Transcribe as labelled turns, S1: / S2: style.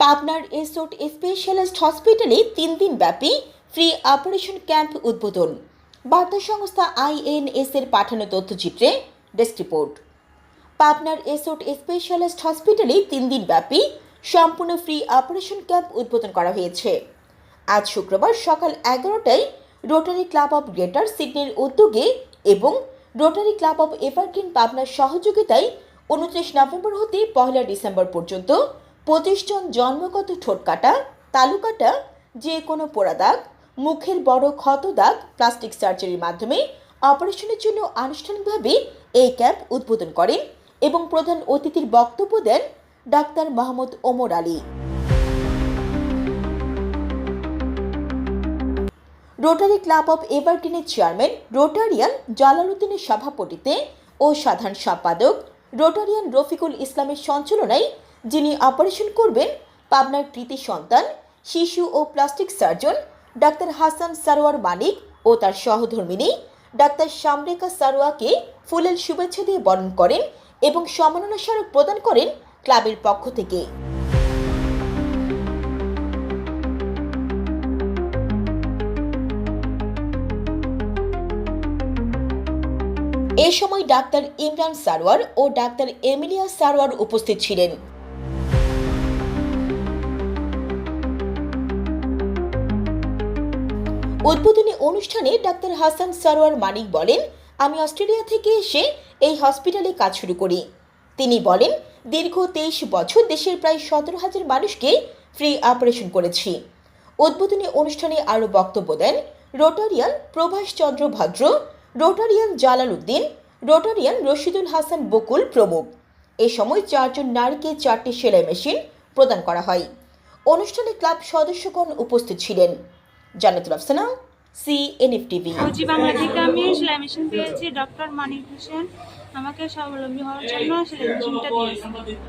S1: পাবনার এসোট স্পেশালিস্ট হসপিটালে তিন দিন ব্যাপী ফ্রি অপারেশন ক্যাম্প উদ্বোধন। বার্তা সংস্থা আইএনএস এর পাঠানো তথ্যচিত্রে ডেস্ক রিপোর্ট। পাবনার এসোট স্পেশালিস্ট হসপিটালে তিন দিন ব্যাপী সম্পূর্ণ ফ্রি অপারেশন ক্যাম্প উদ্বোধন করা হয়েছে। আজ শুক্রবার সকাল এগারোটায় রোটারি ক্লাব অফ গ্রেটার সিডনির উদ্যোগে এবং রোটারি ক্লাব অফ এভারগ্রিন পাবনার সহযোগিতায় উনত্রিশ নভেম্বর হতে পয়লা ডিসেম্বর পর্যন্ত জন জন্মগত ঠোঁট তালুকাটা যে কোনো পোড়া দাগ, মুখের বড় ক্ষত দাগ প্লাস্টিক সার্জারির মাধ্যমে অপারেশনের জন্য আনুষ্ঠানিকভাবে এই ক্যাম্প উদ্বোধন করেন এবং প্রধান অতিথির বক্তব্য দেন doctor Mahmud Omar Ali. Rotary club of এভারগ্রিনের chairman Rotarian জালালউদ্দিনের সভাপতিতে ও সাধারণ সম্পাদক রোটারিয়ান রফিকুল ইসলামের সঞ্চালনায় যিনি অপারেশন করবেন পাবনার কৃতি সন্তান, শিশু ও plastic surgeon, doctor Hasan Sarwar Manik ও তার সহধর্মিনী, ডাক্তার শামরেখা সারোয়াকে ফুলের শুভেচ্ছা দিয়ে বরণ করেন এবং সম্মাননা স্মারক প্রদান করেন ক্লাবের পক্ষ থেকে। এ সময় ডাক্তার ইমরান সারোয়ার ও ডাক্তার এমিলিয়া সারোয়ার উপস্থিত ছিলেন। উদ্বোধনী অনুষ্ঠানে ডাক্তার হাসান সারোয়ার মানিক বলেন, আমি অস্ট্রেলিয়া থেকে এসে এই হসপিটালে কাজ শুরু করি। তিনি বলেন, দীর্ঘ তেইশ বছর দেশের প্রায় সতেরো হাজার মানুষকে ফ্রি অপারেশন করেছি। উদ্বোধনী অনুষ্ঠানে আরও বক্তব্য দেন, Rotarian Prabhash Chandra Bhadra, Rotarian Jalal Uddin, Rotarian Rashidul Hasan Bakul প্রমুখ। এ সময় চারজন নারীকে চারটি সেলাই মেশিন প্রদান করা হয়। অনুষ্ঠানে ক্লাব সদস্যগণ উপস্থিত ছিলেন। Jannatul Afsana C NF TV
S2: Fauzi Bangla থেকে আমি সেলাই মেশিন পেয়েছি, ডক্টর মানিক হোসেন। আমাকে স্বাবলম্বী হওয়ার জন্য সেলাই দিয়েছেন দিয়েছে।